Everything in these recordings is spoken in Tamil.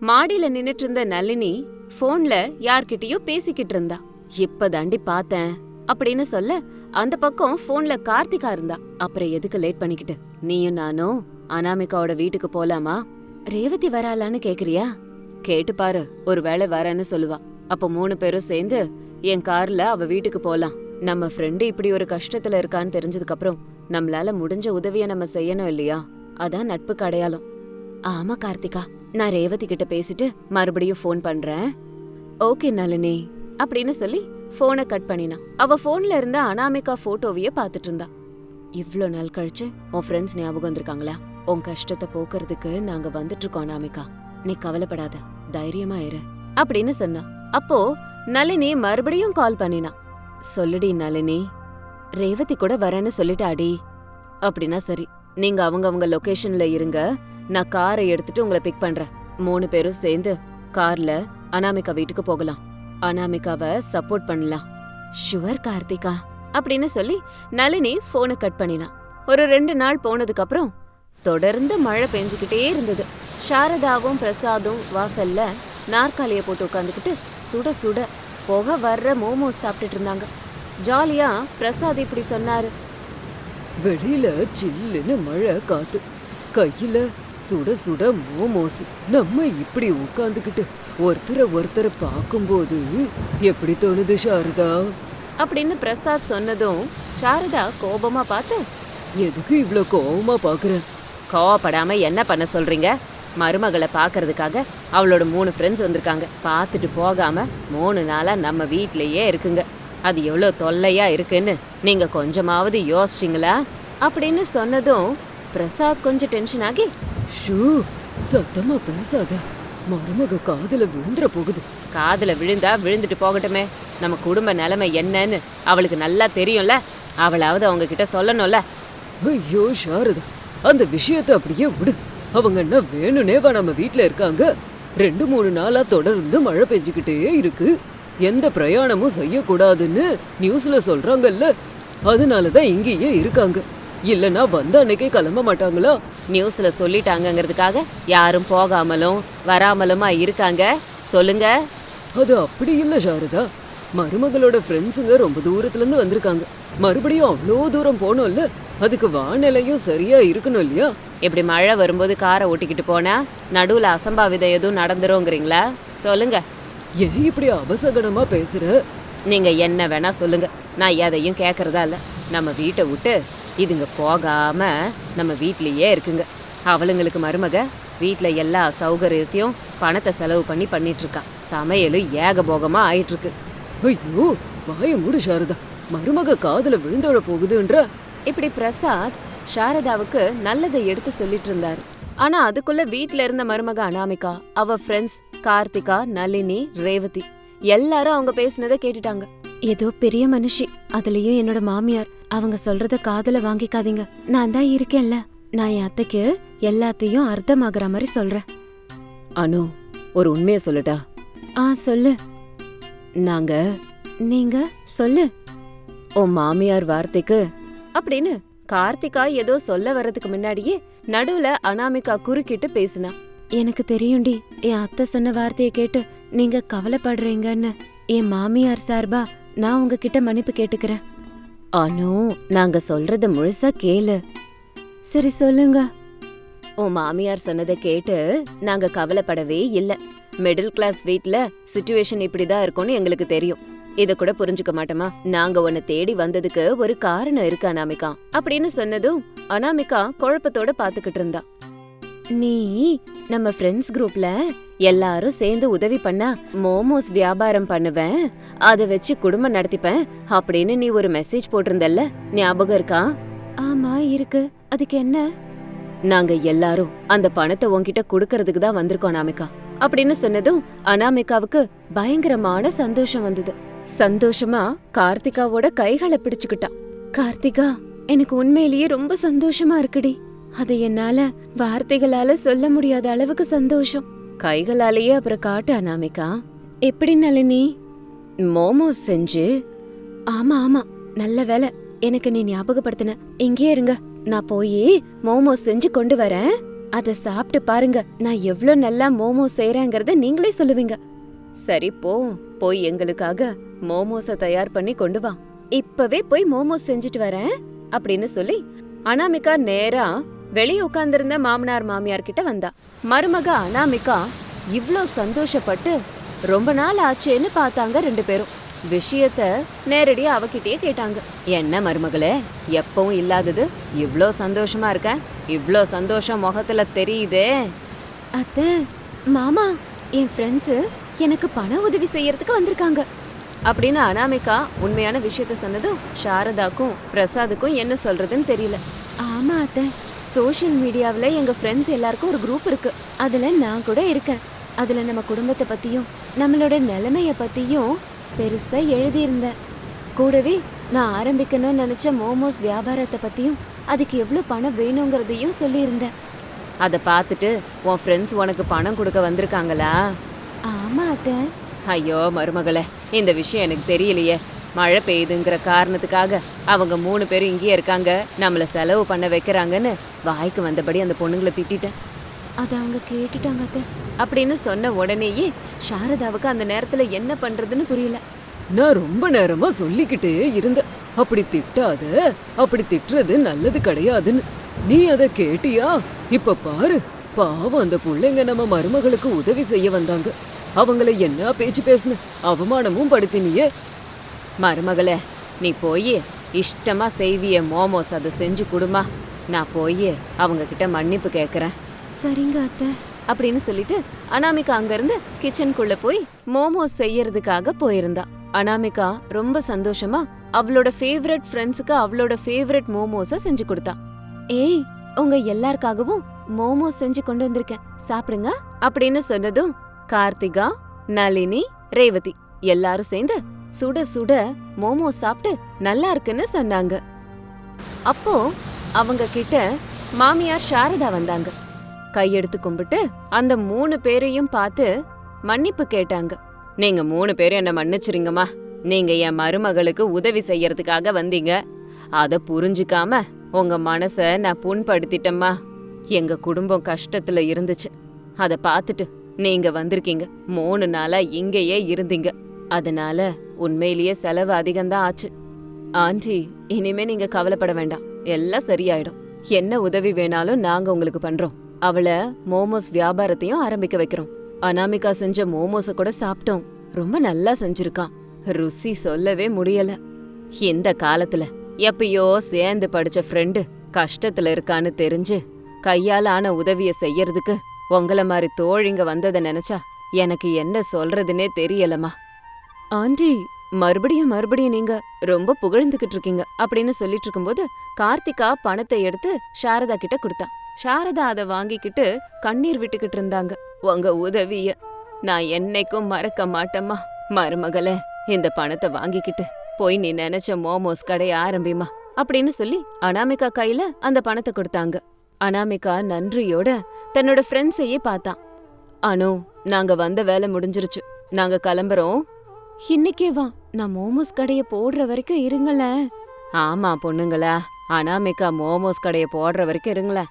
மாடியில நின்னுட்டு இருந்த நளினி போன்ல யார்கிட்டயோ பேசிக்கிட்டு இருந்தா. இப்பதாண்டி பார்த்தேன்? அப்படின்னு சொல்ல அந்த பக்கம் போன்ல கார்த்திகா இருந்தா. அப்புறம் எதுக்கு லேட் பண்ணிக்கிட்டு? நீயும் நானும் அனாமிகாவோட வீட்டுக்கு போலாமா? ரேவதி வராளான்னு கேக்குறியா? கேட்டு பாரு ஒருவேளை வரேன்னு சொல்லுவா. அப்போ மூணு பேரும் சேர்ந்து என் கார்ல அவ வீட்டுக்கு போலாம். நம்ம ஃப்ரெண்டு இப்படி ஒரு கஷ்டத்துல இருக்கான்னு தெரிஞ்சதுக்கு அப்புறம் நம்மளால முடிஞ்ச உதவிய நம்ம செய்யணும் இல்லையா? அதான் நட்புக்கு அடையாளம் ஆமா கார்த்திகா. நான் ரேவதி கிட்ட பேசிட்டு மறுபடியும் ஃபோன் பண்றேன். ஓகே நளினி. அப்படின்னு சொல்லி ஃபோனை கட் பண்ணினா. அவ ஃபோன்ல இருந்த அனாமிகா போட்டோவையே பார்த்துட்டு இருந்தா. இவ்ளோ நாள் கழிச்சு உன் ஃப்ரெண்ட்ஸ் ஞாபகம் வந்திருக்காங்களா? உன் கஷ்டத்தை போக்குறதுக்கு நாங்க வந்துட்டு இருக்கோம் அனாமிகா. நீ கவலைப்படாத தைரியமா இரு அப்படின்னு சொன்னா. அப்போ நளினி மறுபடியும் கால் பண்ணினா. சொல்லுடி நளினி. ரேவதி கூட வரேன்னு சொல்லிட்டாடி. அப்படின்னா சரி நீங்க அவங்க அவங்க லொகேஷன்ல இருங்க. நான் காரை எடுத்துட்டு உங்களை பிக் பண்றேன். மூணு பேரும் சேர்ந்து கார்ல அனாமிகா வீட்டுக்கு போகலாம். அனாமிகாவை சப்போர்ட் பண்ணலாம். ஷுவர் கார்த்திகா அப்படின்னு சொல்லி நளினி போனை கட் பண்ணினான் ஒரு ரெண்டு நாள் போனதுக்கு அப்புறம் தொடர்ந்து மழை பெஞ்சுக்கிட்டே இருந்தது. சாரதாவும் பிரசாதும் வாசல்ல நாற்காலியை போட்டு உட்காந்துக்கிட்டு சுட சுட புகை வர்ற மோமோஸ் சாப்பிட்டுட்டு இருந்தாங்க. ஜாலியா பிரசாத் இப்படி சொன்னாரு. வெளியில சில்லுன்னு மழை காத்து கையில சுட சுட மோமோஸ் நம்ம இப்படி உட்காந்துக்கிட்டு ஒருத்தரை ஒருத்தரை பார்க்கும்போது எப்படி தோணுது சாரதா? அப்படின்னு பிரசாத் சொன்னதும் சாரதா கோபமா பார்த்து எதுக்கு இவ்ளோ கோவமா பாக்குற கோவப்படாம என்ன பண்ண சொல்றீங்க? மருமகளை பார்க்கறதுக்காக அவளோட மூணு ஃப்ரெண்ட்ஸ் வந்திருக்காங்க. பார்த்துட்டு போகாம மூணு நாளா நம்ம வீட்லயே இருக்குங்க. அது எவ்வளோ தொல்லையா இருக்குன்னு நீங்க கொஞ்சமாவது யோசிச்சிங்களா? அப்படின்னு சொன்னதும் பிரசாத் கொஞ்சம் டென்ஷன் ஆகி ஷூ சத்தமா பேசாத. மருமக காதுல விழுந்துற போகுது. காதுல விழுந்தா விழுந்துட்டு போகட்டுமே. நம்ம குடும்ப நிலைமை என்னன்னு அவளுக்கு நல்லா தெரியும்ல. அவளாவது அவங்க கிட்ட சொல்லணும்ல. ஐயோ சாரதா அந்த விஷயத்தை அப்படியே விடு. அவங்க என்ன வேணுனேவா நம்ம வீட்ல இருக்காங்க? ரெண்டு மூணு நாளா தொடர்ந்து மழை பெஞ்சுக்கிட்டே இருக்கு. எந்த பிரயாணமும் செய்யக்கூடாதுன்னு நியூஸ்ல சொல்றாங்கல்ல. அதனாலதான் இங்கேயே இருக்காங்க. இல்லனா வந்த அன்னைக்கே கிளம்ப மாட்டாங்களா? நியூஸ்ல சொல்லிட்டாங்கங்கிறதுக்காக யாரும் போகாமலும் வராமலுமா இருக்காங்க? சொல்லுங்க. அது அப்படி இல்ல சாரதா. மருமகளோட ஃப்ரெண்ட்ஸுங்க ரொம்ப தூரத்துல இருந்து வந்திருக்காங்க. மறுபடியும் அவ்வளோ தூரம் போனோம்ல அதுக்கு வானிலையும் சரியா இருக்கணும் இல்லையா? இப்படி மழை வரும்போது காரை ஓட்டிக்கிட்டு போனா நடுவுல அசம்பாவிதம் எதுவும் நடந்துருங்கிறீங்களா? சொல்லுங்க. ஏன் இப்படி அபசகனமா பேசுற? நீங்க என்ன வேணா சொல்லுங்க. நான் எதையும் கேட்கறதா இல்ல. நம்ம வீட்டை விட்டு இதுங்க போகாம நம்ம வீட்லயே இருக்குங்க. அவளுங்களுக்கு மருமக வீட்ல எல்லா சௌகரியத்தையும் பணத்தை செலவு பண்ணி பண்ணிட்டு இருக்கா சமையலும் ஏகபோகமா ஆயிட்டு இருக்கு ஐயோ வாய மூடு சாரதா. மருமக காதுல விழுந்தோட போகுதுன்ற. இப்படி பிரசாத் சாரதாவுக்கு நல்லதை எடுத்து சொல்லிட்டு இருந்தாரு ஆனா அதுக்குள்ள வீட்ல இருந்த மருமக அனாமிகா அவ ஃப்ரெண்ட்ஸ் கார்த்திகா நளினி ரேவதி எல்லாரும் அவங்க பேசுனத கேட்டுட்டாங்க. ஏதோ பெரிய மனுஷி. அதுலயும் என்னோட மாமியார். அவங்க சொல்றத காதுல வாங்கிக்காதீங்க. நான் தான் இருக்கேன்ல. நான் என் அத்தைக்கு எல்லாத்தையும் அர்த்தமாகற மாதிரி சொல்றேன். அனு ஒரு உண்மையை சொல்லட்டா ஆ சொல்லு. நாங்க நீங்க சொல்லு. உன் மாமியார் வார்த்தைக்கு அப்படின்னு கார்த்திகா ஏதோ சொல்ல வர்றதுக்கு முன்னாடியே நடுவுல அனாமிகா குறுக்கிட்டு பேசினா. எனக்கு தெரியும்டி. என் அத்தை சொன்ன வார்த்தையை கேட்டு நீங்க கவலைப்படுறீங்கன்னு. என் மாமியார் சார்பா நான் உங்ககிட்ட மன்னிப்பு கேட்டுக்கிறேன். அனு நாங்க சொல்றத முழுசா கேளு. சரி சொல்லுங்க. உன் மாமியார் சொன்னதை கேட்டு நாங்க கவலைப்படவே இல்ல. மிடில் கிளாஸ் வீட்ல சுச்சுவேஷன் இப்படிதான் இருக்கும்னு எங்களுக்கு தெரியும். இத கூட புரிஞ்சுக்க மாட்டோமா? நாங்க உன்னை தேடி வந்ததுக்கு ஒரு காரணம் இருக்கு அனாமிகா. அப்படின்னு சொன்னதும் அனாமிகா குழப்பத்தோட பாத்துக்கிட்டு இருந்தா. நீ நம்ம ஃப்ரெண்ட்ஸ் குரூப்ல எல்லாரும் சேர்ந்து உதவி பண்ணா மோமோஸ் வியாபாரம் பண்ணுவேன். அத வச்சு குடும்பம் நடத்திப்பேன். அப்படின்னு நீ ஒரு மெசேஜ் போட்டிருந்தல்ல? ஞாபகம் இருக்கா? ஆமா இருக்கு. அதுக்கு என்ன? நாங்க எல்லாரும் அந்த பணத்தை உன்கிட்ட குடுக்கறதுக்கு தான் வந்திருக்கோம் அனாமிகா. அப்படின்னு சொன்னதும் அனாமிகாவுக்கு பயங்கரமான சந்தோஷம் வந்தது. சந்தோஷமா கார்த்திகாவோட கைகளை பிடிச்சுக்கிட்டா. கார்த்திகா எனக்கு உண்மையிலேயே ரொம்ப சந்தோஷமா இருக்குடி. அதை என்னால வார்த்தைகளால சொல்ல முடியாத அளவுக்கு சந்தோஷம். கைகளாலேயே அப்புறம் காட்டு அனாமிகா. எப்படி நளினி? மோமோஸ் செஞ்சு. ஆமா ஆமா. நல்ல வேலை. எனக்கு நீ ஞாபகப்படுத்தின. இங்கேயே இருங்க. நான் போய் மோமோஸ் செஞ்சு கொண்டு வரேன். அத சாப்பிட்டு பாருங்க. நான் எவ்வளோ நல்லா மோமோ செய்யறேங்கறத நீங்களே சொல்லுவீங்க. சரி போ. போய் எங்களுக்காக மோமோஸ தயார் பண்ணி கொண்டு வா. இப்பவே போய் மோமோஸ் செஞ்சுட்டு வரேன் அப்படின்னு சொல்லி அனாமிகா நேரா வெளியே உட்கார்ந்திருந்த மாமனார் மாமியார் கிட்ட வந்தா. மருமக அனாமிகா இவ்ளோ சந்தோஷப்பட்டு ரொம்ப நாள் ஆச்சேன்னு பார்த்தாங்க ரெண்டு பேரும். விஷயத்த நேரடியா அவகிட்டயே கேட்டாங்க. என்ன மருமகளே எப்பவும் இல்லாதது? இவ்ளோ சந்தோஷமா இருக்க? இவ்ளோ சந்தோஷம் முகத்துல தெரியுதே. அத்தை மாமா என் ஃப்ரெண்ட்ஸு எனக்கு பண உதவி செய்யறதுக்கு வந்திருக்காங்க. அப்படின்னு அனாமிகா உண்மையான விஷயத்த சொன்னதும் சாரதாக்கும் பிரசாதுக்கும் என்ன சொல்றதுன்னு தெரியல. ஆமா அத்தை. சோஷியல் மீடியாவில் எங்க ஃப்ரெண்ட்ஸ் எல்லாருக்கும் ஒரு குரூப் இருக்கு. அதுல நான் கூட இருக்கேன். அதுல நம்ம குடும்பத்தை பத்தியும் நம்மளோட நிலைமைய பத்தியும் பெருசா எழுதியிருந்தேன். கூடவே நான் ஆரம்பிக்கணும்னு நினைச்ச மோமோஸ் வியாபாரத்தை பத்தியும் அதுக்கு எவ்வளவு பணம் வேணுங்கிறதையும் சொல்லியிருந்தேன். அதை பார்த்துட்டு உன் ஃப்ரெண்ட்ஸ் உனக்கு பணம் கொடுக்க வந்திருக்காங்களா? ஆமா அத்தை. ஐயோ மருமகளே இந்த விஷயம் எனக்கு தெரியலையே. மழை பெய்யுதுங்கிற காரணத்துக்காக அவங்க மூணு பேரும் இங்கேயே இருக்காங்க. நம்மள செலவு பண்ண வைக்கிறாங்கன்னு வாய்க்கு வந்தபடி அந்த பொண்ணுங்களை திட்டிட்டேன். அதை அவங்க கேட்டுட்டாங்க அத்தை. அப்படின்னு சொன்ன உடனேயே சாரதாவுக்கு அந்த நேரத்துல என்ன பண்றதுன்னு புரியல. நான் ரொம்ப நேரமா சொல்லிக்கிட்டே இருந்தேன். அப்படி திட்டாத அப்படி திட்டுறது நல்லது கிடையாதுன்னு. நீ அத கேட்டியா? இப்ப பாரு. பாவம் அந்த புள்ளைங்க நம்ம மருமகளுக்கு உதவி செய்ய வந்தாங்க. அவங்கள என்ன பேச்சு பேசுன? அவமானமும் படுத்தினியே. மருமகளே நீ போய் இஷ்டமா செய்விய மோமோஸ் அதை செஞ்சு கொடுமா. நான் போய் அவங்க கிட்ட மன்னிப்பு கேட்குறேன் சரிங்க அத்தை அப்படின்னு சொல்லிட்டு அனாமிகா அங்கேருந்து கிச்சனுக்குள்ளே போய் மோமோஸ் செய்யறதுக்காக போயிருந்தா. அனாமிகா ரொம்ப சந்தோஷமா அவளோட ஃபேவரட் ஃப்ரெண்ட்ஸுக்கு அவளோட ஃபேவரட் மோமோஸை செஞ்சு கொடுத்தா. ஏய் உங்க எல்லாருக்காகவும் மோமோஸ் செஞ்சு கொண்டு வந்திருக்கேன். சாப்பிடுங்க அப்படின்னு சொன்னதும் கார்த்திகா நளினி ரேவதி எல்லாரும் சேர்ந்து சுட சுட மோமோஸ் சாப்பிட்டு நல்லா இருக்குன்னு சொன்னாங்க. அப்போ அவங்க கிட்ட மாமியார் சாரதா வந்தாங்க. கையெடுத்து கும்பிட்டு அந்த மூணு பேரையும் பார்த்து மன்னிப்பு கேட்டாங்க. நீங்க மூணு பேரும் என்ன மன்னிச்சிருங்கம்மா. நீங்க என் மருமகளுக்கு உதவி செய்யறதுக்காக வந்தீங்க. அத புரிஞ்சுக்காம உங்க மனச நான் புண்படுத்திட்டம்மா. எங்க குடும்பம் கஷ்டத்துல இருந்துச்சு. அத பார்த்துட்டு நீங்க வந்திருக்கீங்க. மூணு நாளா இங்கேயே இருந்தீங்க. அதனால உண்மையிலேயே செலவு அதிகம்தான் ஆச்சு. ஆண்டி இனிமே நீங்க கவலைப்பட வேண்டாம். எல்லாம் சரியாயிடும். என்ன உதவி வேணாலும் நாங்க உங்களுக்கு பண்றோம். அவளை மோமோஸ் வியாபாரத்தையும் ஆரம்பிக்க வைக்கிறோம். அனாமிகா செஞ்ச மோமோஸ கூட சாப்பிட்டோம். ரொம்ப நல்லா செஞ்சிருக்கான். ருசி சொல்லவே முடியல. இந்த காலத்துல எப்பயோ சேர்ந்து படிச்ச ஃப்ரெண்டு கஷ்டத்துல இருக்கான்னு தெரிஞ்சு கையால ஆன உதவிய செய்யறதுக்கு உங்கள மாதிரி தோழிங்க வந்ததை நினைச்சா எனக்கு என்ன சொல்றதுன்னே தெரியலம்மா. ஆண்டி மறுபடியும் மறுபடியும் நீங்க ரொம்ப புகழ்ந்துகிட்டு இருக்கீங்க அப்படின்னு சொல்லிட்டு இருக்கும்போது கார்த்திகா பணத்தை எடுத்து சாரதா கிட்ட கொடுத்தா சாரதா அதை வாங்கிக்கிட்டு கண்ணீர் விட்டுக்கிட்டு இருந்தாங்க. உங்க உதவிய நான் என்னைக்கும் மறக்க மாட்டேம்மா. மருமகளே இந்த பணத்தை வாங்கிக்கிட்டு போய் நீ நினைச்ச மோமோஸ் கடைய ஆரம்பிமா அப்படின்னு சொல்லி அனாமிகா கையில அந்த பணத்தை கொடுத்தாங்க. அனாமிகா நன்றியோட தன்னோட ஃப்ரெண்ட்ஸையே பார்த்தான். அனு நாங்க வந்த வேலை முடிஞ்சிருச்சு. நாங்க கிளம்புறோம். இன்னைக்கே வா. நான் மோமோஸ் கடைய போடுற வரைக்கும் இருங்கள. ஆமா பொண்ணுங்களா. அனாமிகா மோமோஸ் கடைய போடுற வரைக்கும் இருங்களேன்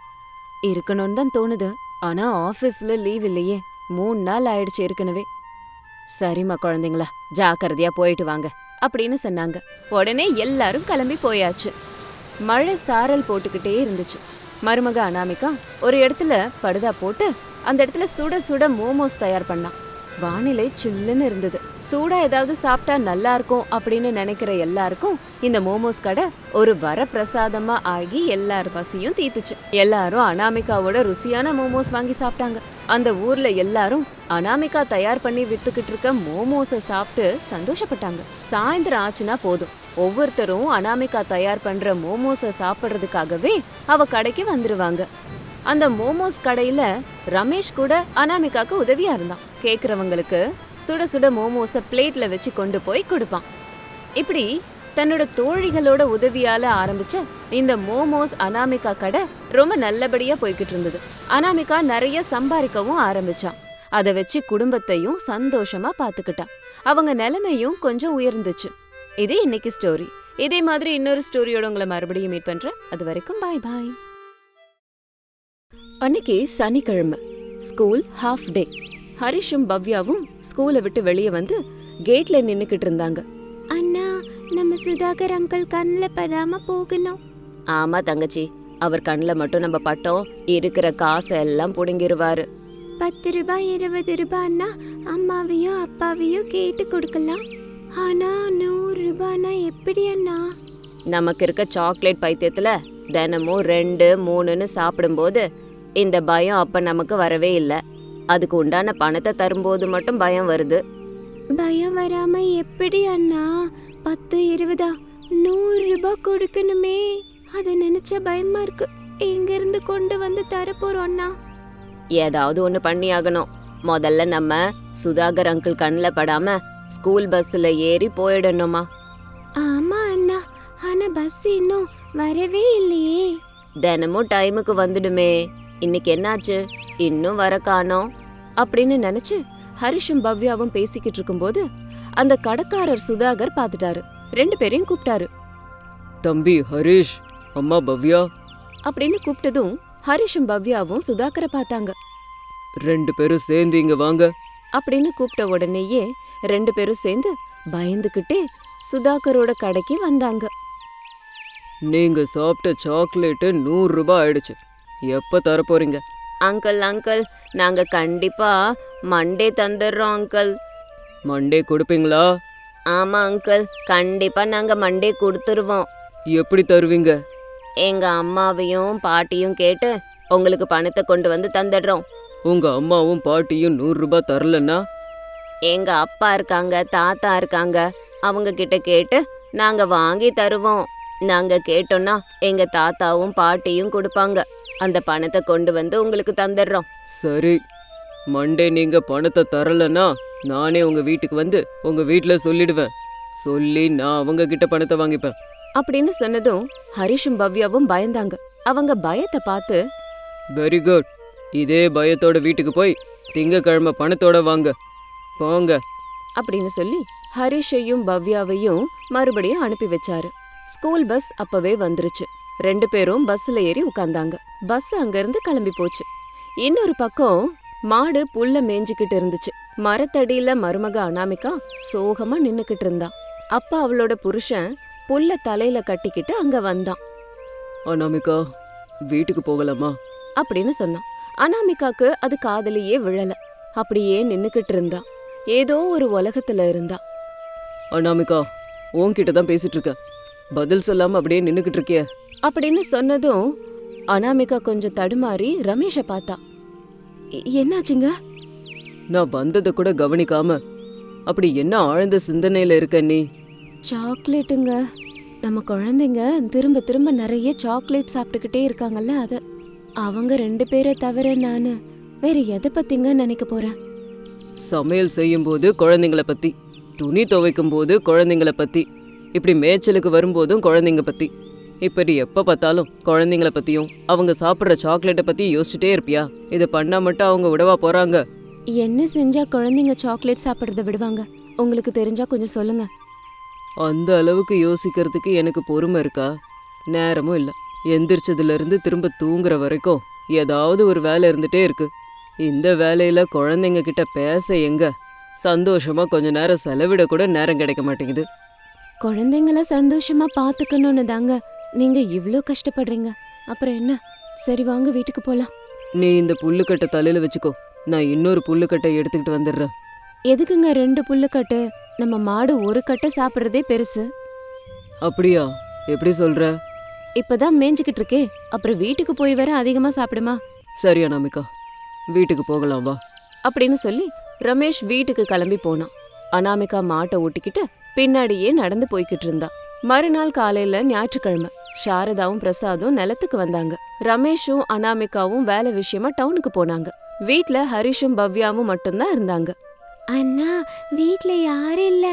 இருக்கணும்னு தான் தோணுது. ஆனா ஆபீஸ்ல லீவ் இல்லையே. மூணு நாள் ஆயிடுச்சு ஏற்கனவே. சரிம்மா குழந்தைங்களா ஜாக்கிரதையா போயிட்டு வாங்க அப்படின்னு சொன்னாங்க. உடனே எல்லாரும் கிளம்பி போயாச்சு. மழை சாரல் போட்டுக்கிட்டே இருந்துச்சு. மருமக அனாமிகா ஒரு இடத்துல படுதா போட்டு அந்த இடத்துல சுட சுட மோமோஸ் தயார் பண்ணான் வானிலை சில்லுன்னு இருந்தது. சூடா ஏதாவது சாப்பிட்டா நல்லா இருக்கும் அப்படின்னு நினைக்கிற எல்லாருக்கும் இந்த மோமோஸ் கடை ஒரு வரப்பிரசாதமா ஆகி எல்லார் பசியும் தீத்துச்சு. எல்லாரும் அனாமிகாவோட ருசியான மோமோஸ் வாங்கி சாப்பிட்டாங்க. அந்த ஊர்ல எல்லாரும் அனாமிகா தயார் பண்ணி வித்துக்கிட்டு இருக்க மோமோஸை சாப்பிட்டு சந்தோஷப்பட்டாங்க. சாயந்தரம் ஆச்சுன்னா போதும். ஒவ்வொருத்தரும் அனாமிகா தயார் பண்ற மோமோஸை சாப்பிட்றதுக்காகவே அவ கடைக்கு வந்துருவாங்க. அந்த மோமோஸ் கடையில ரமேஷ் கூட அனாமிகாக்கு உதவியா இருந்தான். கேக்குறவங்களுக்கு சுட சுட மோமோஸ பிளேட்ல வச்சு கொண்டு போய் கொடுப்பான். இப்படி தன்னோட தோழிகளோட உதவியால ஆரம்பிச்ச இந்த மோமோஸ் அனாமிகா கடை ரொம்ப நல்லபடியா போய்கிட்டு இருந்தது. அனாமிகா நிறைய சம்பாதிக்கவும் ஆரம்பிச்சான். அதை வச்சு குடும்பத்தையும் சந்தோஷமா பாத்துக்கிட்டான். அவங்க நிலைமையும் கொஞ்சம் உயர்ந்துச்சு. இது இன்னைக்கு ஸ்டோரி இதே மாதிரி இன்னொரு ஸ்டோரியோட உங்களை மறுபடியும் மீட் பண்றேன். அது வரைக்கும் பாய் பாய் அன்னைக்கு சனிக்கிழமை ஸ்கூல் ஹாஃப் டே ஹரிஷும் பவ்யாவும் ஸ்கூலை விட்டு வெளியே வந்து கேட்ல நின்னுக்கிட்டு இருந்தாங்க. அண்ணா நம்ம சுதாகர் அங்கிள் கண்ணில் படாம போகணும். ஆமா தங்கச்சி அவர் கண்ணில் மட்டும் நம்ம பட்டோம் இருக்கிற காசை எல்லாம் புடுங்கிருவாரு. பத்து ரூபாய் இருபது ரூபாய் அண்ணா அம்மாவையோ அப்பாவையோ கேட்டு கொடுக்கலாம். ஆனா நூறு ரூபாய்னா எப்படி அண்ணா? நமக்கு இருக்க சாக்லேட் பைத்தியத்துல தினமும் ரெண்டு மூணுன்னு சாப்பிடும்போது இந்த பயம் அப்ப நமக்கு வரவே இல்லை. அதுக்கு உண்டான பணத்தை தரும்போது மட்டும் பயம் வருது. பயம் வராம எப்படி அண்ணா? பத்து இருபதா? நூறு ரூபாய் கொடுக்கணுமே. அதை நினைச்ச பயமா இருக்கு. எங்க இருந்து கொண்டு வந்து தரப்போறோம் அண்ணா. ஏதாவது ஒண்ணு பண்ணி ஆகணும் முதல்ல நம்ம சுதாகர் அங்கிள் கண்ணில் படாம ஸ்கூல் பஸ்ல ஏறி போயிடணுமா? ஆமா அண்ணா. ஆனா பஸ் இன்னும் வரவே இல்லையே. தினமும் டைமுக்கு வந்துடுமே. இன்னைக்கு என்னாச்சு? இன்னும் வர காணோம். அப்படின்னு நினைச்சு ஹரிஷும் பவ்யாவும் பேசிக்கிட்டு இருக்கும்போது அந்த கடைக்காரர் சுதாகர் பார்த்துட்டாரு ரெண்டு பேரையும் கூப்பிட்டாரு தம்பி ஹரிஷ் அம்மா பவ்யா? அப்படின்னு கூப்பிட்டதும் ஹரிஷும் பவ்யாவும் சுதாகரை பார்த்தாங்க. ரெண்டு பேரும் சேர்ந்து இங்க வாங்க. அப்படின்னு கூப்பிட்ட உடனேயே ரெண்டு பேரும் சேர்ந்து பயந்துகிட்டே சுதாகரோட கடைக்கு வந்தாங்க. நீங்க சாப்பிட்ட சாக்லேட்டு நூறு ரூபாய் ஆயிடுச்சு. எப்ப தர போறீங்க அங்கிள் அங்கிள் நாங்க கண்டிப்பா மண்டே தந்துடுறோம் அங்கிள் மண்டே கொடுப்பீங்களா? ஆமா அங்கிள் கண்டிப்பா நாங்க மண்டே கொடுத்துருவோம். எப்படி தருவீங்க? எங்க அம்மாவையும் பாட்டியும் கேட்டு உங்களுக்கு பணத்தை கொண்டு வந்து தந்துடுறோம். உங்க அம்மாவும் பாட்டியும் நூறு ரூபாய் தரலன்னா? எங்க அப்பா இருக்காங்க தாத்தா இருக்காங்க அவங்க கிட்ட கேட்டு நாங்க வாங்கி தருவோம். நாங்க கேட்டோம்னா எங்க தாத்தாவும் பாட்டியும் கொடுப்பாங்க. அந்த பணத்தை கொண்டு வந்து உங்களுக்கு தந்துடுறோம். சரி. மண்டே நீங்க பணத்தை தரலன்னா நானே உங்க வீட்டுக்கு வந்து உங்க வீட்ல சொல்லிடுவேன். சொல்லி நான் அவங்க கிட்ட பணத்தை வாங்கிப்பேன். அப்படின்னு சொன்னதும் ஹரிஷும் பவ்யாவும் பயந்தாங்க. அவங்க பயத்தை பார்த்து வெரி குட் இதே பயத்தோட வீட்டுக்கு போய் திங்கக்கிழமை பணத்தோட வாங்க. போங்க. அப்படின்னு சொல்லி ஹரிஷையும் பவ்யாவையும் மறுபடியும் அனுப்பி வச்சாரு. ஸ்கூல் பஸ் அப்பவே வந்துருச்சு. ரெண்டு பேரும் பஸ்ல ஏறி உட்கார்ந்தாங்க பஸ் அங்கிருந்து கிளம்பி போச்சு. இன்னொரு பக்கம் மாடு புல்ல மேய்ஞ்சுக்கிட்டு இருந்துச்சு. மரத்தடியில மருமக அனாமிகா சோகமா நின்னுக்கிட்டு இருந்தா. அப்ப அவளோட புருஷன் புல்ல தலையில கட்டிக்கிட்டு அங்க வந்தான் அனாமிகா வீட்டுக்கு போகலாமா? அப்படின்னு சொன்னான். அனாமிகாக்கு அது காதலியே விழல. அப்படியே நின்னுக்கிட்டு இருந்தா. ஏதோ ஒரு உலகத்துல இருந்தா. அனாமிகா உன்கிட்ட தான் பேசிட்டு இருக்கேன் பதில் சொல்லாம அப்படியே நின்னுக்கிட்டு இருக்கிய அப்படின்னு சொன்னதும் அனாமிகா கொஞ்சம் தடுமாறி ரமேஷ பார்த்தா. "எ- என்னாச்சுங்க? நான் வந்ததை கூட கவனிக்காம அப்படி என்ன ஆழ்ந்த சிந்தனையில இருக்க நீ? சாக்லேட்டுங்க. நம்ம குழந்தைங்க திரும்ப திரும்ப நிறைய சாக்லேட் சாப்பிட்டுக்கிட்டே இருக்காங்கல்ல அத. அவங்க ரெண்டு பேரை தவிர நானு வேற எதை பத்திங்க நினைக்க போறேன்? சமையல் செய்யும்போது குழந்தைங்கள பத்தி துணி துவைக்கும் போது குழந்தைங்கள பத்தி இப்படி மேய்ச்சலுக்கு வரும்போதும் குழந்தைங்க பத்தி. இப்படி எப்ப பார்த்தாலும் குழந்தைங்கள பத்தியும் அவங்க சாப்பிட்ற சாக்லேட்டை பத்தி யோசிச்சுட்டே இருப்பியா? இதை பண்ணா மட்டும் அவங்க விடவா போறாங்க? என்ன செஞ்சா குழந்தைங்க சாக்லேட் சாப்பிடுறத விடுவாங்க? உங்களுக்கு தெரிஞ்சா கொஞ்சம் சொல்லுங்க. அந்த அளவுக்கு யோசிக்கிறதுக்கு எனக்கு பொறுமை இருக்கா? நேரமும் இல்லை. எந்திரிச்சதுல இருந்து திரும்ப தூங்குற வரைக்கும் ஏதாவது ஒரு வேலை இருந்துட்டே இருக்கு. இந்த வேலையில குழந்தைங்க கிட்ட பேச எங்க? சந்தோஷமா கொஞ்ச நேரம் செலவிட கூட நேரம் கிடைக்க மாட்டேங்குது. குழந்தைங்கள சந்தோஷமா பாத்துக்கணும்னு தாங்க நீங்க இவ்ளோ கஷ்டப்படுறீங்க. அப்புறம் என்ன? சரி வாங்க வீட்டுக்கு போலாம். நீ இந்த புல்லுக்கட்டை தலையில வச்சுக்கோ. நான் இன்னொரு புல்லுக்கட்டை எடுத்துக்கிட்டு வந்துடுறேன். எதுக்குங்க ரெண்டு புல்லுக்கட்டு? நம்ம மாடு ஒரு கட்டை சாப்பிடுறதே பெருசு. அப்படியா? எப்படி சொல்ற? இப்பதான் மேய்ஞ்சுக்கிட்டு இருக்கே. அப்புறம் வீட்டுக்கு போய் வர அதிகமா சாப்பிடுமா? சரி அனாமிகா வீட்டுக்கு போகலாம் வா. அப்படின்னு சொல்லி ரமேஷ் வீட்டுக்கு கிளம்பி போனான். அனாமிகா மாட்டை ஓட்டிக்கிட்டு பின்னாடியே நடந்து போய்கிட்டு இருந்தா. மறுநாள் காலையில ஞாயிற்றுக்கிழமை சாரதாவும் பிரசாதும் நிலத்துக்கு வந்தாங்க. ரமேஷும் அனாமிகாவும் வேலை விஷயமா டவுனுக்கு போனாங்க. வீட்ல ஹரிஷும் பவ்யாவும் மட்டும்தான் இருந்தாங்க. அண்ணா வீட்ல யாரும் இல்ல.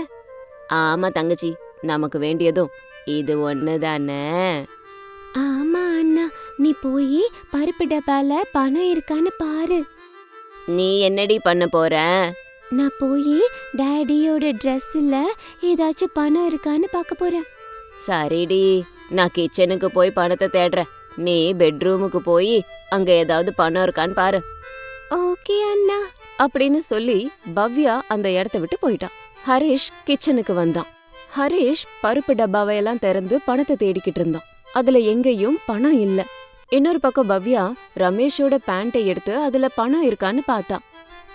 ஆமா தங்கச்சி நமக்கு வேண்டியதும் இது ஒண்ணுதானே? ஆமா அண்ணா நீ போய் பருப்பு டப்பால பணம் இருக்கான்னு பாரு. நீ என்னடி பண்ண போற? நான் போய் டாடியோட ட்ரெஸ்ஸில் ஏதாச்சும் பணம் இருக்கான்னு பார்க்க போறேன். சரிடி நான் கிச்சனுக்கு போய் பணத்தை தேடுறேன். நீ பெட்ரூமுக்கு போய் அங்க ஏதாவது பணம் இருக்கான்னு பாரு. ஓகே அண்ணா. அப்படின்னு சொல்லி பவ்யா அந்த இடத்த விட்டு போயிட்டான் ஹரிஷ் கிச்சனுக்கு வந்தான். ஹரிஷ் பருப்பு டப்பாவை எல்லாம் திறந்து பணத்தை தேடிக்கிட்டு இருந்தான். அதுல எங்கேயும் பணம் இல்ல. இன்னொரு பக்கம் பவ்யா ரமேஷோட பேண்ட்டை எடுத்து அதுல பணம் இருக்கான்னு பார்த்தான்.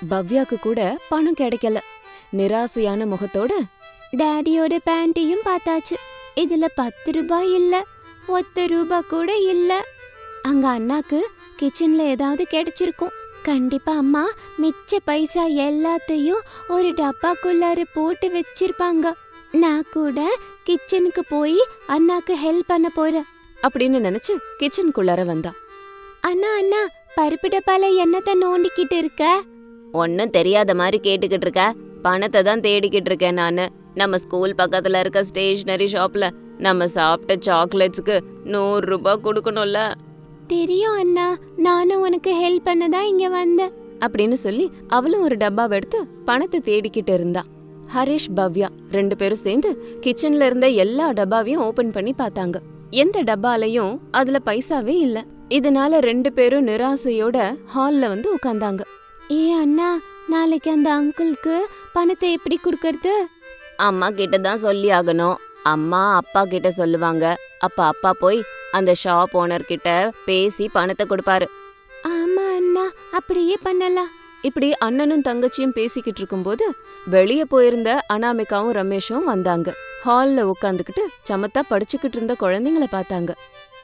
பவ்யாக்கு கூட பணம் கிடைக்கல. நிராசையான முகத்தோட டாடியோட பேண்டையும் பார்த்தாச்சு. இதுல பத்து ரூபாய் இல்ல. ஒத்த ரூபாய் கூட இல்ல. அங்க அண்ணாக்கு கிச்சன்ல ஏதாவது கிடைச்சிருக்கும். கண்டிப்பா அம்மா மிச்ச பைசா எல்லாத்தையும் ஒரு டப்பாக்குள்ளார போட்டு வச்சிருப்பாங்க. நான் கூட கிச்சனுக்கு போய் அண்ணாக்கு ஹெல்ப் பண்ண போறேன். அப்படின்னு நினைச்சு கிச்சனுக்குள்ளார வந்தா. அண்ணா அண்ணா பருப்பு டப்பால என்னத்த நோண்டிக்கிட்டு இருக்க? ஒன்னும் தெரியாத மாதிரி கேட்டுக்கிட்டு இருக்க. பணத்தை தான் தேடிக்கிட்டு இருக்கேன் நானு. நம்ம ஸ்கூல் பக்கத்துல இருக்க ஸ்டேஷனரி ஷாப்ல நம்ம சாப்பிட்ட சாக்லேட்ஸ்க்கு நூறு ரூபாய் கொடுக்கணும்ல. தெரியும் அண்ணா. நானும் உனக்கு ஹெல்ப் பண்ண தான் இங்க வந்தேன் அப்படின்னு சொல்லி அவளும் ஒரு டப்பாவை எடுத்து பணத்தை தேடிக்கிட்டு இருந்தா. ஹரிஷ் பவ்யா ரெண்டு பேரும் சேர்ந்து கிச்சன்ல இருந்த எல்லா டப்பாவையும் ஓபன் பண்ணி பார்த்தாங்க. எந்த டப்பாலையும் அதுல பைசாவே இல்ல. இதனால ரெண்டு பேரும் நிராசையோட ஹால்ல வந்து உட்கார்ந்தாங்க. ஏ அண்ணா நாளைக்கு அந்த அங்கிளுக்கு பணத்தை எப்படி கொடுக்கறது? அம்மா கிட்ட தான் சொல்லி ஆகணும். அம்மா அப்பா கிட்ட சொல்லுவாங்க. அப்ப அப்பா போய் அந்த ஷாப் ஓனர் கிட்ட பேசி பணத்தை கொடுப்பாரு. ஆமா அண்ணா அப்படியே பண்ணலாம். இப்படி அண்ணனும் தங்கச்சியும் பேசிக்கிட்டு இருக்கும்போது வெளிய போயிருந்த அனாமிகாவும் ரமேஷும் வந்தாங்க. ஹால்ல உட்காந்துக்கிட்டு சமத்தா படிச்சுக்கிட்டு இருந்த குழந்தைங்கள பார்த்தாங்க.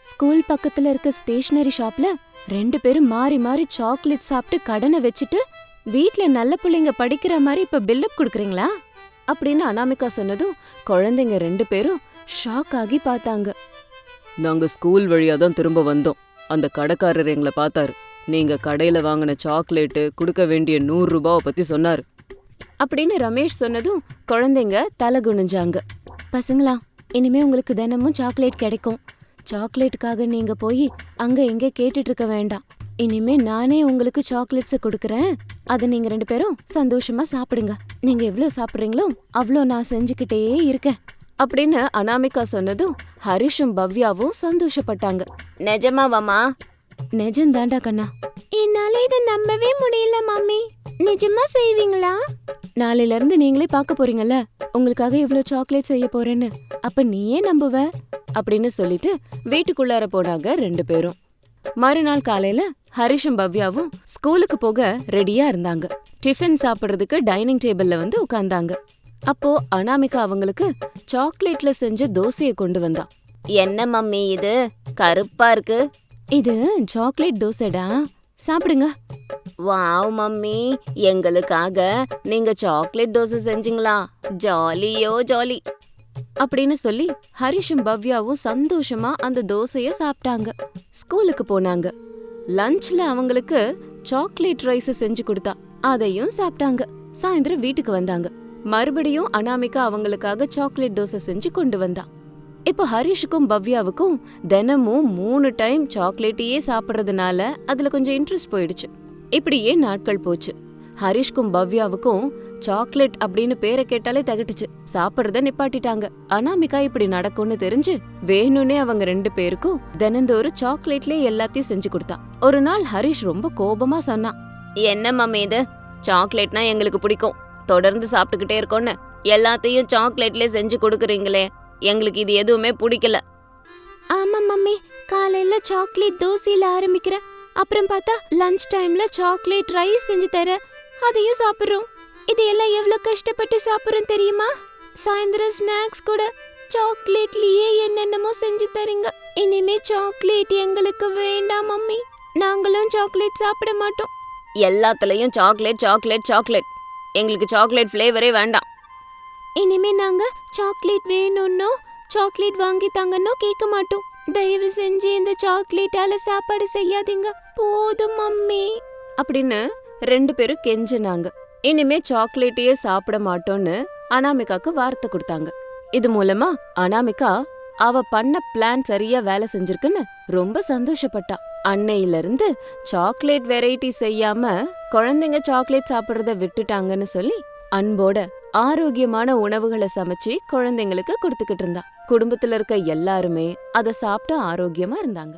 ஸ்கூல் பக்கத்துல இருக்க ஸ்டேஷனரி ஷாப்ல ரெண்டு பேரும் மாறி மாறி சாக்லேட் சாப்பிட்டு கடனை வச்சுட்டு வீட்ல நல்ல பிள்ளைங்க படிக்கிற மாதிரி இப்ப பில்டப் கொடுக்குறீங்களா? அப்படின்னு அனாமிகா சொன்னதும் குழந்தைங்க ரெண்டு பேரும் ஷாக் ஆகி பார்த்தாங்க. நாங்க ஸ்கூல் வழியா தான் திரும்ப வந்தோம். அந்த கடைக்காரர் எங்களை பார்த்தாரு. நீங்க கடையில வாங்கின சாக்லேட்டு கொடுக்க வேண்டிய நூறு ரூபாவை பத்தி சொன்னாரு. அப்படின்னு ரமேஷ் சொன்னதும் குழந்தைங்க தலை குனிஞ்சாங்க. பசங்களா இனிமே உங்களுக்கு தினமும் சாக்லேட் கிடைக்கும். சாக்லேட்டுக்காக நீங்க போய் அங்க இங்க கேட்டுட்டு இருக்க வேண்டாம். இனிமே நானே உங்களுக்கு சாக்லேட்ஸை கொடுக்கறேன். அதை நீங்க ரெண்டு பேரும் சந்தோஷமா சாப்பிடுங்க. நீங்க எவ்வளவு சாப்பிடுறீங்களோ அவ்வளோ நான் செஞ்சுக்கிட்டே இருக்கேன். அப்படின்னு அனாமிகா சொன்னதும் ஹரிஷும் பவ்யாவும் சந்தோஷப்பட்டாங்க. நிஜமாவாமா நிஜம்தாண்டா கண்ணா. என்னால இதை நம்பவே முடியல மம்மி. நிஜமா செய்வீங்களா? நாளையில இருந்து நீங்களே பார்க்க போறீங்கல்ல. உங்களுக்காக இவ்ளோ சாக்லேட் செய்ய போறேன்னு. அப்ப நீயே நம்புவ. அப்படின்னு சொல்லிட்டு வீட்டுக்குள்ளார போனாங்க ரெண்டு பேரும். மறுநாள் காலையில ஹரிஷும் பவ்யாவும் ஸ்கூலுக்கு போக ரெடியா இருந்தாங்க. டிஃபன் சாப்பிடுறதுக்கு டைனிங் டேபிள்ல வந்து உட்கார்ந்தாங்க. அப்போ அனாமிகா அவங்களுக்கு சாக்லேட்ல செஞ்ச தோசையை கொண்டு வந்தா. என்ன மம்மி இது? கருப்பா இருக்கு. இது சாக்லேட் தோசைடா. சாப்பிடுங்க. வாவ் மம்மி எங்களுக்காக நீங்க சாக்லேட் தோசை செஞ்சீங்களா? ஜாலியோ ஜாலி. அப்படின்னு சொல்லி ஹரிஷும் பவ்யாவும் சந்தோஷமா அந்த தோசைய சாப்பிட்டாங்க. ஸ்கூலுக்கு போனாங்க. லஞ்ச்ல அவங்களுக்கு சாக்லேட் ரைஸ் செஞ்சு கொடுத்தா அதையும் சாப்பிட்டாங்க. சாயந்தரம் வீட்டுக்கு வந்தாங்க. மறுபடியும் அனாமிகா அவங்களுக்காக சாக்லேட் தோசை செஞ்சு கொண்டு வந்தா. இப்போ ஹரிஷுக்கும் பவ்யாவுக்கும் தினமும் மூணு டைம் சாக்லேட்டையே சாப்பிட்றதுனால அதுல கொஞ்சம் இன்ட்ரெஸ்ட் போயிடுச்சு. இப்படியே நாட்கள் போச்சு. ஹரிஷ்க்கும் பவ்யாவுக்கும் சாக்லேட் அப்படின்னு பேரை கேட்டாலே தகட்டுச்சு. சாப்பிடுறத நிப்பாட்டிட்டாங்க. அனாமிகா இப்படி நடக்கும்னு தெரிஞ்சு வேணும்னே அவங்க ரெண்டு பேருக்கும் தினந்தோறும் சாக்லேட்லயே எல்லாத்தையும் செஞ்சு கொடுத்தா. ஒரு நாள் ஹரிஷ் ரொம்ப கோபமா சொன்னான் என்ன மம்மி இது? சாக்லேட்னா எங்களுக்கு பிடிக்கும். தொடர்ந்து சாப்பிட்டுக்கிட்டே இருக்கோன்னு. எல்லாத்தையும் சாக்லேட்லயே செஞ்சு கொடுக்குறீங்களே. எங்களுக்கு இது எதுவுமே பிடிக்கல. ஆமா மம்மி காலையில சாக்லேட் தோசையில ஆரம்பிக்கிறேன். அப்புறம் பார்த்தா லஞ்ச் டைம்ல சாக்லேட் ரைஸ் செஞ்சு தர அதையும் சாப்பிடுறோம். இது எல்லாம் எவ்வளவு கஷ்டப்பட்டு சாப்பிடுறோம் தெரியுமா? சாயந்தரம் ஸ்நாக்ஸ் கூட சாக்லேட்லயே என்னென்னமோ செஞ்சு தரீங்க. இனிமே சாக்லேட் எங்களுக்கு வேண்டாம் மம்மி. நாங்களும் சாக்லேட் சாப்பிட மாட்டோம். எல்லாத்துலயும் சாக்லேட் சாக்லேட் சாக்லேட். எங்களுக்கு சாக்லேட் ஃப்ளேவரே வேண்டாம். இனிமே நாங்க சாக்லேட் வேணும்னோ சாக்லேட் வாங்கி தாங்கன்னோ கேட்க மாட்டோம். தயவு செஞ்சு இந்த சாக்லேட்டால சாப்பாடு செய்யாதீங்க. போதும் மம்மி. அப்படின்னு ரெண்டு பேரும் கெஞ்சினாங்க. இனிமே சாக்லேட்டையே சாப்பிட மாட்டோம்னு அனாமிகாக்கு வார்த்தை கொடுத்தாங்க. இது மூலமா அனாமிகா அவ பண்ண பிளான் சரியா வேலை செஞ்சிருக்குன்னு ரொம்ப சந்தோஷப்பட்டா. அன்னையில இருந்து சாக்லேட் வெரைட்டி செய்யாம குழந்தைங்க சாக்லேட் சாப்பிடுறத விட்டுட்டாங்கன்னு சொல்லி அன்போட ஆரோக்கியமான உணவுகளை சமைச்சு குழந்தைங்களுக்கு கொடுத்துக்கிட்டு இருந்தா. குடும்பத்துல இருக்க எல்லாருமே அதை சாப்பிட்டு ஆரோக்கியமா இருந்தாங்க.